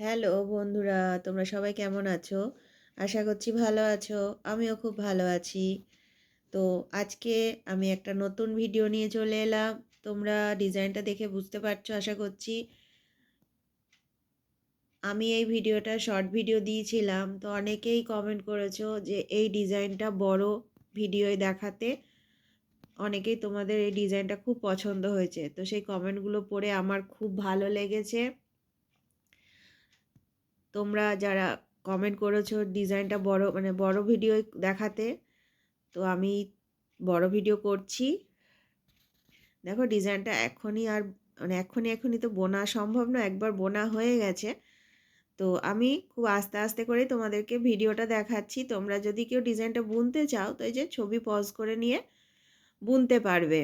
Hello বন্ধুরা, তোমরা সবাই কেমন আছো? আশা করছি ভালো আছো, আমিও খুব ভালো আছি। তো আজকে আমি একটা নতুন ভিডিও নিয়ে চলে এলাম। তোমরা ডিজাইনটা দেখে বুঝতে পারছ, আশা করছি। আমি এই ভিডিওটা শর্ট ভিডিও দিয়েছিলাম, তো অনেকেই কমেন্ট করেছ যে এই ডিজাইনটা বড় ভিডিওয় দেখাতে। অনেকেই তোমাদের এই ডিজাইনটা খুব পছন্দ হয়েছে, তো সেই কমেন্টগুলো পড়ে আমার খুব ভালো লেগেছে। তোমরা যারা কমেন্ট করেছ ডিজাইনটা বড় মানে বড় ভিডিও দেখাতে, তো আমি বড় ভিডিও করছি। দেখো ডিজাইনটা এখনই আর মানে এখনই এখনই তো বোনা সম্ভব না একবার বোনা হয়ে গেছে। তো আমি খুব আস্তে আস্তে করে তোমাদেরকে ভিডিওটা দেখাচ্ছি। তোমরা যদি কেউ ডিজাইনটা বুনতে চাও, তো এই যে ছবি পজ করে নিয়ে বুনতে পারবে।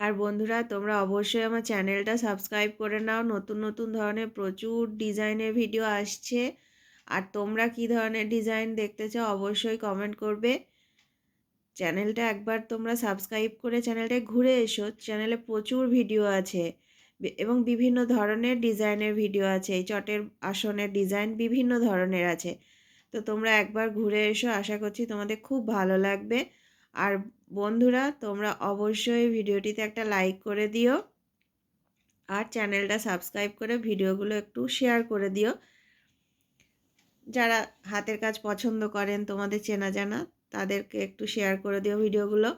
আর বন্ধুরা, তোমরা অবশ্যই আমার চ্যানেলটা সাবস্ক্রাইব করে নাও। নতুন নতুন ধরনের প্রচুর ডিজাইনের ভিডিও আসছে। আর তোমরা কি ধরনের ডিজাইন দেখতে চাও অবশ্যই কমেন্ট করবে। চ্যানেলটা একবার তোমরা সাবস্ক্রাইব করে চ্যানেলটায় ঘুরে এসো। চ্যানেলে প্রচুর ভিডিও আছে। এবং বিভিন্ন ধরনের ডিজাইনের ভিডিও আছে। এই চটের আসনের ডিজাইন বিভিন্ন ধরনের আছে। তো তোমরা একবার ঘুরে এসো। আশা করছি তোমাদের খুব ভালো লাগবে। আর বন্ধুরা, তোমরা অবশ্যই ভিডিওটিতে একটা লাইক করে দিও আর চ্যানেলটা সাবস্ক্রাইব করে ভিডিওগুলো একটু শেয়ার করে দিও। যারা হাতের কাজ পছন্দ করেন, তোমাদের চেনা জানা, তাদেরকে একটু শেয়ার করে দিও ভিডিওগুলো।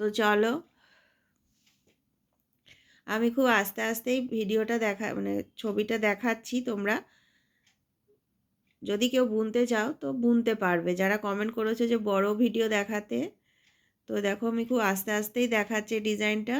তো চলো, আমি খুব আস্তে আস্তেই ভিডিওটা দেখা মানে ছবিটা দেখাচ্ছি তোমরা। যদি কেউ বুনতে চাও তো বুনতে পারবে। যারা কমেন্ট করেছে যে বড় ভিডিও দেখাতে তো দেখো আমি খুব আস্তে আস্তেই দেখাচ্ছি ডিজাইনটা